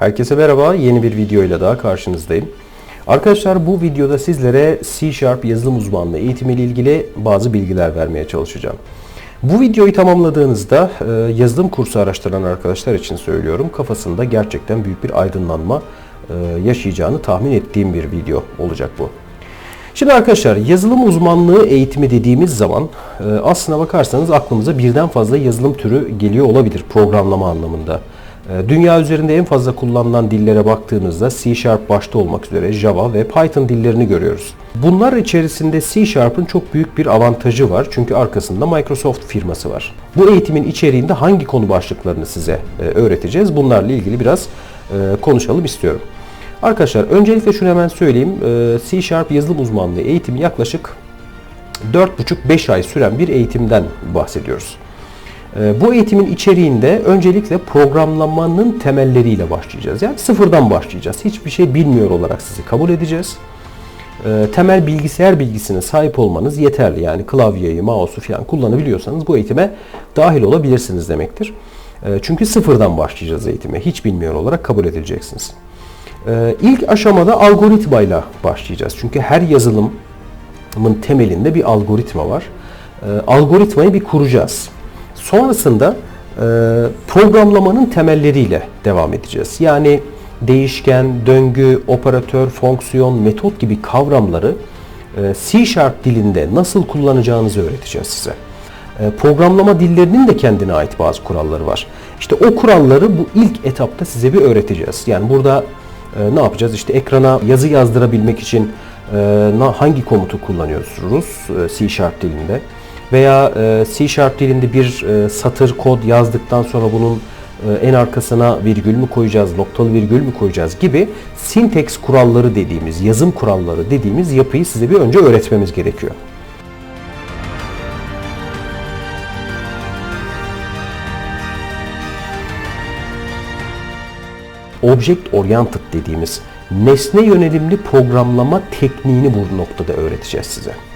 Herkese merhaba. Yeni bir videoyla daha karşınızdayım. Arkadaşlar bu videoda sizlere C Sharp yazılım uzmanlığı eğitimi ile ilgili bazı bilgiler vermeye çalışacağım. Bu videoyu tamamladığınızda e, yazılım kursu araştıran arkadaşlar için söylüyorum. Kafasında gerçekten büyük bir aydınlanma e, yaşayacağını tahmin ettiğim bir video olacak bu. Şimdi arkadaşlar yazılım uzmanlığı eğitimi dediğimiz zaman e, aslına bakarsanız aklımıza birden fazla yazılım türü geliyor olabilir programlama anlamında. E, dünya üzerinde en fazla kullanılan dillere baktığımızda C Sharp başta olmak üzere Java ve Python dillerini görüyoruz. Bunlar içerisinde C Sharp'ın çok büyük bir avantajı var çünkü arkasında Microsoft firması var. Bu eğitimin içeriğinde hangi konu başlıklarını size e, öğreteceğiz? Bunlarla ilgili biraz konuşalım istiyorum. Arkadaşlar öncelikle şunu hemen söyleyeyim. Ee, C Sharp yazılım uzmanlığı eğitimi yaklaşık 4,5-5 ay süren bir eğitimden bahsediyoruz. Ee, bu eğitimin içeriğinde öncelikle programlamanın temelleriyle başlayacağız. Yani sıfırdan başlayacağız. Hiçbir şey bilmiyor olarak sizi kabul edeceğiz. Ee, temel bilgisayar bilgisine sahip olmanız yeterli. Yani klavyeyi, mouse'u falan kullanabiliyorsanız bu eğitime dahil olabilirsiniz demektir. Çünkü sıfırdan başlayacağız eğitime. Hiç bilmiyor olarak kabul edileceksiniz. Ee, ilk aşamada algoritmayla başlayacağız. Çünkü her yazılımın temelinde bir algoritma var. Ee, algoritmayı bir kuracağız. Sonrasında e, programlamanın temelleriyle devam edeceğiz. Yani değişken, döngü, operatör, fonksiyon, metot gibi kavramları e, C Sharp dilinde nasıl kullanacağınızı öğreteceğiz size. E, programlama dillerinin de kendine ait bazı kuralları var. İşte o kuralları bu ilk etapta size bir öğreteceğiz. Yani burada e, ne yapacağız? İşte ekrana yazı yazdırabilmek için e, hangi komutu kullanıyoruz e, C Sharp dilinde? Veya e, C Sharp dilinde bir e, satır kod yazdıktan sonra bunun e, en arkasına virgül mü koyacağız, noktalı virgül mü koyacağız gibi syntax kuralları dediğimiz, yazım kuralları dediğimiz yapıyı size bir önce öğretmemiz gerekiyor. Object Oriented dediğimiz nesne yönelimli programlama tekniğini bu noktada öğreteceğiz size.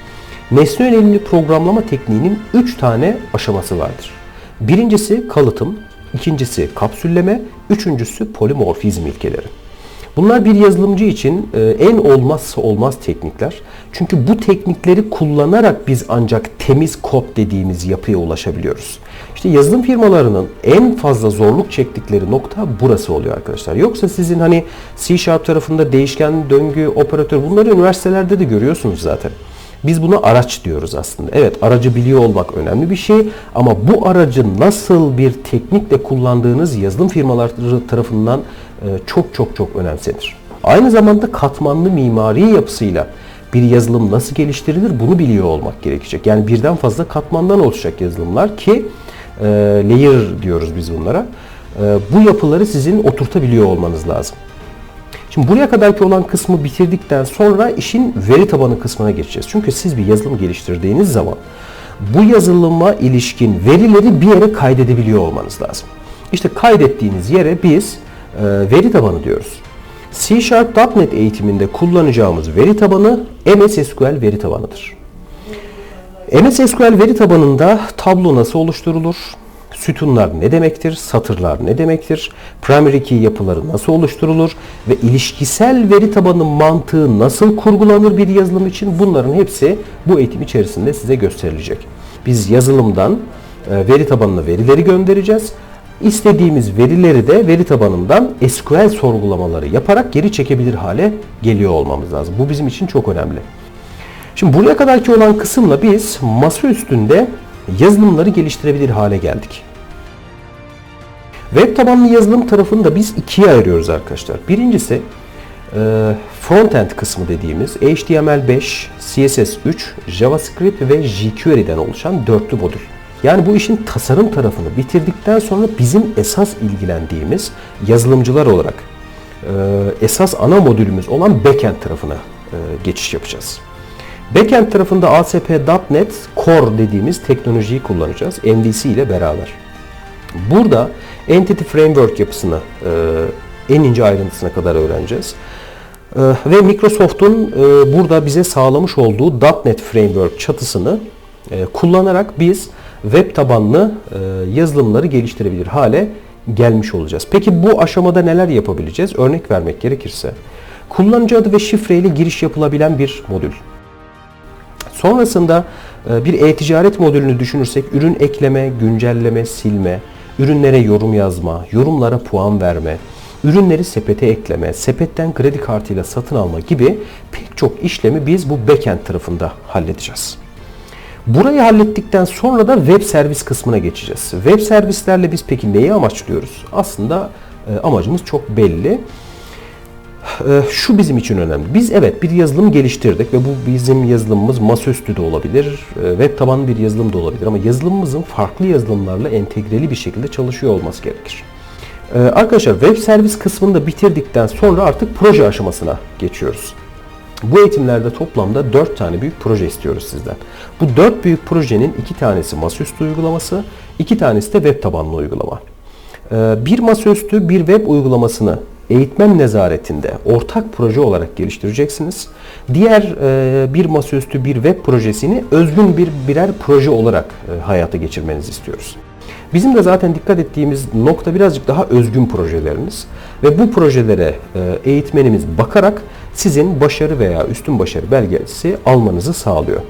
Nesne yönelimli programlama tekniğinin 3 tane aşaması vardır. Birincisi kalıtım, ikincisi kapsülleme, üçüncüsü polimorfizm ilkeleri. Bunlar bir yazılımcı için e, en olmazsa olmaz teknikler. Çünkü bu teknikleri kullanarak biz ancak temiz kod dediğimiz yapıya ulaşabiliyoruz. İşte yazılım firmalarının en fazla zorluk çektikleri nokta burası oluyor arkadaşlar. Yoksa sizin hani C tarafında değişken, döngü, operatör bunları üniversitelerde de görüyorsunuz zaten. Biz buna araç diyoruz aslında. Evet aracı biliyor olmak önemli bir şey ama bu aracı nasıl bir teknikle kullandığınız yazılım firmaları tarafından e, çok çok çok önemsenir. Aynı zamanda katmanlı mimari yapısıyla bir yazılım nasıl geliştirilir bunu biliyor olmak gerekecek. Yani birden fazla katmandan oluşacak yazılımlar ki e, layer diyoruz biz bunlara. E, bu yapıları sizin oturtabiliyor olmanız lazım. Şimdi buraya kadarki olan kısmı bitirdikten sonra işin veri tabanı kısmına geçeceğiz. Çünkü siz bir yazılım geliştirdiğiniz zaman bu yazılıma ilişkin verileri bir yere kaydedebiliyor olmanız lazım. İşte kaydettiğiniz yere biz e, veri tabanı diyoruz. C Sharp.NET eğitiminde kullanacağımız veri tabanı MS SQL veri tabanıdır. MS SQL veri tabanında tablo nasıl oluşturulur? Sütunlar ne demektir? Satırlar ne demektir? Primary key yapıları nasıl oluşturulur? Ve ilişkisel veri tabanı mantığı nasıl kurgulanır bir yazılım için? Bunların hepsi bu eğitim içerisinde size gösterilecek. Biz yazılımdan e, veri tabanına verileri göndereceğiz. İstediğimiz verileri de veri tabanından SQL sorgulamaları yaparak geri çekebilir hale geliyor olmamız lazım. Bu bizim için çok önemli. Şimdi buraya kadarki olan kısımla biz masa üstünde yazılımları geliştirebilir hale geldik. Web tabanlı yazılım tarafını da biz ikiye ayırıyoruz arkadaşlar. Birincisi e, frontend kısmı dediğimiz HTML5, CSS3, JavaScript ve jQuery'den oluşan dörtlü modül. Yani bu işin tasarım tarafını bitirdikten sonra bizim esas ilgilendiğimiz yazılımcılar olarak e, esas ana modülümüz olan backend tarafına e, geçiş yapacağız. Backend tarafında ASP.NET Core dediğimiz teknolojiyi kullanacağız MVC ile beraber. Burada Entity Framework yapısını e, en ince ayrıntısına kadar öğreneceğiz. E, ve Microsoft'un e, burada bize sağlamış olduğu .NET Framework çatısını kullanarak biz web tabanlı yazılımları geliştirebilir hale gelmiş olacağız. Peki bu aşamada neler yapabileceğiz? Örnek vermek gerekirse kullanıcı adı ve şifre ile giriş yapılabilen bir modül. Sonrasında bir e-ticaret modülünü düşünürsek ürün ekleme, güncelleme, silme, ürünlere yorum yazma, yorumlara puan verme, ürünleri sepete ekleme, sepetten kredi kartıyla satın alma gibi pek çok işlemi biz bu backend tarafında halledeceğiz. Burayı hallettikten sonra da web servis kısmına geçeceğiz. Web servislerle biz peki neyi amaçlıyoruz? Aslında e, amacımız çok belli. E, şu bizim için önemli. Biz evet bir yazılım geliştirdik ve bu bizim yazılımımız masaüstü de olabilir, e, web tabanlı bir yazılım da olabilir ama yazılımımızın farklı yazılımlarla entegreli bir şekilde çalışıyor olması gerekir. Arkadaşlar web servis kısmını da bitirdikten sonra artık proje aşamasına geçiyoruz. Bu eğitimlerde toplamda 4 tane büyük proje istiyoruz sizden. Bu 4 büyük projenin 2 tanesi masaüstü uygulaması, 2 tanesi de web tabanlı uygulama. Ee, bir masaüstü bir web uygulamasını eğitmen nezaretinde ortak proje olarak geliştireceksiniz. Diğer e, bir masaüstü bir web projesini özgün bir birer proje olarak e, hayata geçirmenizi istiyoruz. Bizim de zaten dikkat ettiğimiz nokta birazcık daha özgün projeleriniz ve bu projelere e, eğitmenimiz bakarak sizin başarı veya üstün başarı belgesi almanızı sağlıyor.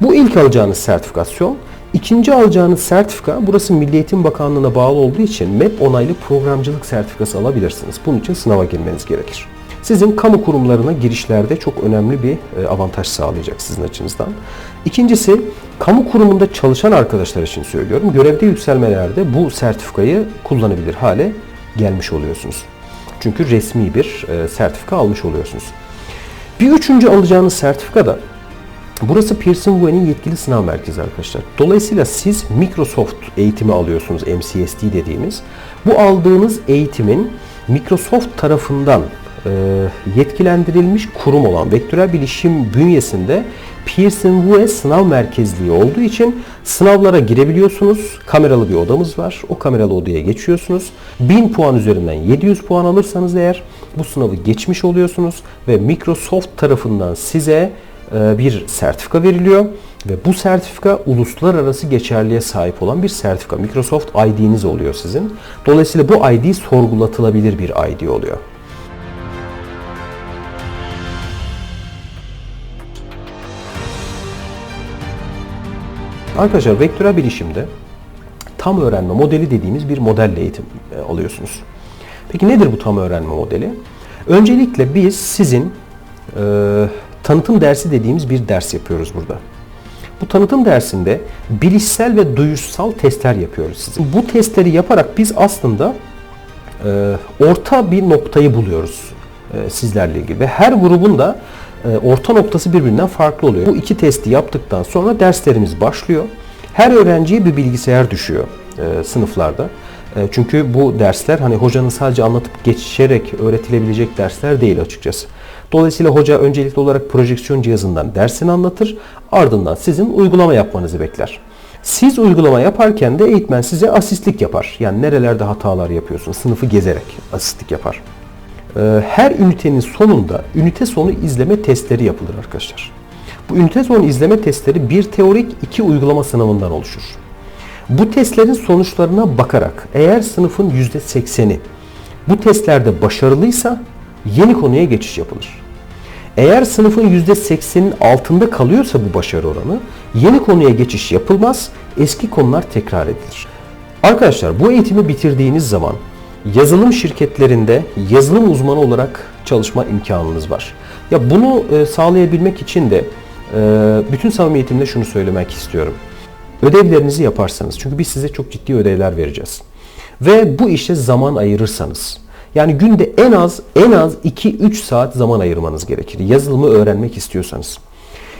Bu ilk alacağınız sertifikasyon. İkinci alacağınız sertifika, burası Milli Eğitim Bakanlığı'na bağlı olduğu için MEP onaylı programcılık sertifikası alabilirsiniz. Bunun için sınava girmeniz gerekir. Sizin kamu kurumlarına girişlerde çok önemli bir e, avantaj sağlayacak sizin açınızdan. İkincisi, kamu kurumunda çalışan arkadaşlar için söylüyorum. Görevde yükselmelerde bu sertifikayı kullanabilir hale gelmiş oluyorsunuz. Çünkü resmi bir e, sertifika almış oluyorsunuz. Bir üçüncü alacağınız sertifika da Burası Pearson Vue'nin yetkili sınav merkezi arkadaşlar. Dolayısıyla siz Microsoft eğitimi alıyorsunuz MCSD dediğimiz. Bu aldığınız eğitimin Microsoft tarafından e, yetkilendirilmiş kurum olan Vektörel Bilişim bünyesinde Pearson Vue sınav merkezliği olduğu için sınavlara girebiliyorsunuz. Kameralı bir odamız var. O kameralı odaya geçiyorsunuz. 1000 puan üzerinden 700 puan alırsanız eğer bu sınavı geçmiş oluyorsunuz ve Microsoft tarafından size bir sertifika veriliyor ve bu sertifika uluslararası geçerliğe sahip olan bir sertifika. Microsoft ID'niz oluyor sizin. Dolayısıyla bu ID sorgulatılabilir bir ID oluyor. Arkadaşlar vektörel bilişimde tam öğrenme modeli dediğimiz bir modelle eğitim e, alıyorsunuz. Peki nedir bu tam öğrenme modeli? Öncelikle biz sizin e, tanıtım dersi dediğimiz bir ders yapıyoruz burada. Bu tanıtım dersinde bilişsel ve duyuşsal testler yapıyoruz sizin. Bu testleri yaparak biz aslında e, orta bir noktayı buluyoruz e, sizlerle ilgili ve her grubun da e, orta noktası birbirinden farklı oluyor. Bu iki testi yaptıktan sonra derslerimiz başlıyor. Her öğrenciye bir bilgisayar düşüyor e, sınıflarda. E, çünkü bu dersler hani hocanın sadece anlatıp geçerek öğretilebilecek dersler değil açıkçası. Dolayısıyla hoca öncelikli olarak projeksiyon cihazından dersini anlatır. Ardından sizin uygulama yapmanızı bekler. Siz uygulama yaparken de eğitmen size asistlik yapar. Yani nerelerde hatalar yapıyorsun sınıfı gezerek asistlik yapar. Ee, her ünitenin sonunda ünite sonu izleme testleri yapılır arkadaşlar. Bu ünite sonu izleme testleri bir teorik iki uygulama sınavından oluşur. Bu testlerin sonuçlarına bakarak eğer sınıfın %80'i bu testlerde başarılıysa yeni konuya geçiş yapılır. Eğer sınıfın %80'in altında kalıyorsa bu başarı oranı yeni konuya geçiş yapılmaz, eski konular tekrar edilir. Arkadaşlar bu eğitimi bitirdiğiniz zaman yazılım şirketlerinde yazılım uzmanı olarak çalışma imkanınız var. Ya bunu e, sağlayabilmek için de e, bütün samimiyetimle şunu söylemek istiyorum. Ödevlerinizi yaparsanız çünkü biz size çok ciddi ödevler vereceğiz. Ve bu işe zaman ayırırsanız yani günde en az en az 2-3 saat zaman ayırmanız gerekir. Yazılımı öğrenmek istiyorsanız.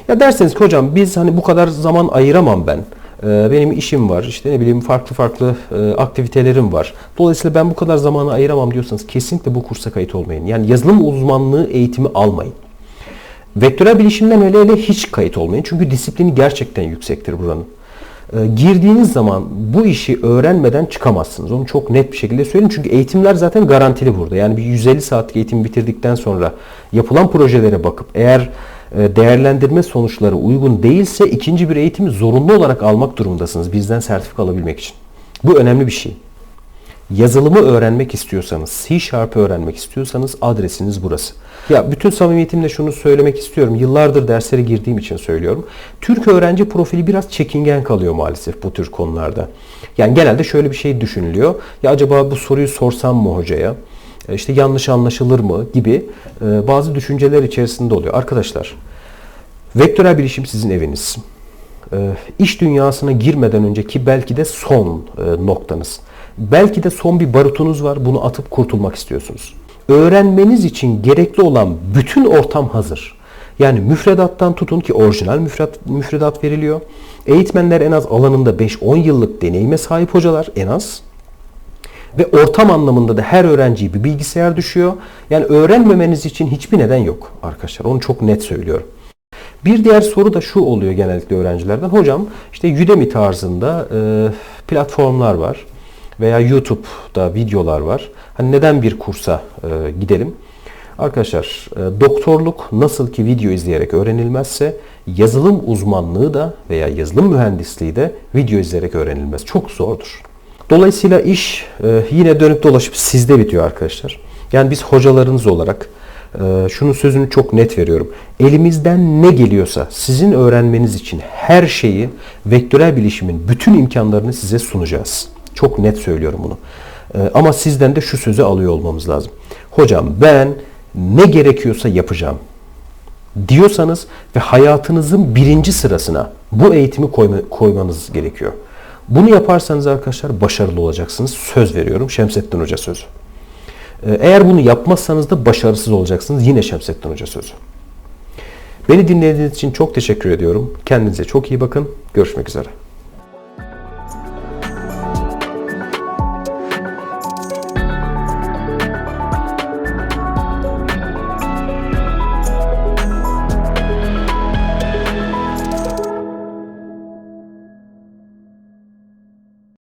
Ya derseniz ki hocam biz hani bu kadar zaman ayıramam ben. Ee, benim işim var, işte ne bileyim farklı farklı e, aktivitelerim var. Dolayısıyla ben bu kadar zamanı ayıramam diyorsanız kesinlikle bu kursa kayıt olmayın. Yani yazılım uzmanlığı eğitimi almayın. Vektörel bilişimden öyle öyle hiç kayıt olmayın. Çünkü disiplini gerçekten yüksektir buranın. Ee, girdiğiniz zaman bu işi öğrenmeden çıkamazsınız. Onu çok net bir şekilde söyleyeyim. Çünkü eğitimler zaten garantili burada. Yani bir 150 saatlik eğitim bitirdikten sonra yapılan projelere bakıp eğer e, değerlendirme sonuçları uygun değilse ikinci bir eğitimi zorunlu olarak almak durumundasınız bizden sertifika alabilmek için. Bu önemli bir şey. Yazılımı öğrenmek istiyorsanız, C Sharp öğrenmek istiyorsanız adresiniz burası. Ya bütün samimiyetimle şunu söylemek istiyorum. Yıllardır derslere girdiğim için söylüyorum. Türk öğrenci profili biraz çekingen kalıyor maalesef bu tür konularda. Yani genelde şöyle bir şey düşünülüyor. Ya acaba bu soruyu sorsam mı hocaya? E, İşte yanlış anlaşılır mı gibi e, bazı düşünceler içerisinde oluyor. Arkadaşlar, vektörel bilişim sizin eviniz. E, İş dünyasına girmeden önceki belki de son noktanız. Belki de son bir barutunuz var. Bunu atıp kurtulmak istiyorsunuz. Öğrenmeniz için gerekli olan bütün ortam hazır. Yani müfredattan tutun ki orijinal müfredat, müfredat veriliyor. Eğitmenler en az alanında 5-10 yıllık deneyime sahip hocalar en az. Ve ortam anlamında da her öğrenciye bir bilgisayar düşüyor. Yani öğrenmemeniz için hiçbir neden yok arkadaşlar. Onu çok net söylüyorum. Bir diğer soru da şu oluyor genellikle öğrencilerden. Hocam işte Udemy tarzında e, platformlar var veya YouTube'da videolar var. Hani neden bir kursa e, gidelim? Arkadaşlar e, doktorluk nasıl ki video izleyerek öğrenilmezse yazılım uzmanlığı da veya yazılım mühendisliği de video izleyerek öğrenilmez. Çok zordur. Dolayısıyla iş e, yine dönüp dolaşıp sizde bitiyor arkadaşlar. Yani biz hocalarınız olarak e, şunun sözünü çok net veriyorum. Elimizden ne geliyorsa sizin öğrenmeniz için her şeyi vektörel bilişimin bütün imkanlarını size sunacağız. Çok net söylüyorum bunu. E, ama sizden de şu sözü alıyor olmamız lazım. Hocam ben ne gerekiyorsa yapacağım diyorsanız ve hayatınızın birinci sırasına bu eğitimi koyma, koymanız gerekiyor. Bunu yaparsanız arkadaşlar başarılı olacaksınız. Söz veriyorum. Şemsettin Hoca sözü. Ee, Eğer bunu yapmazsanız da başarısız olacaksınız. Yine Şemsettin Hoca sözü. Beni dinlediğiniz için çok teşekkür ediyorum. Kendinize çok iyi bakın. Görüşmek üzere.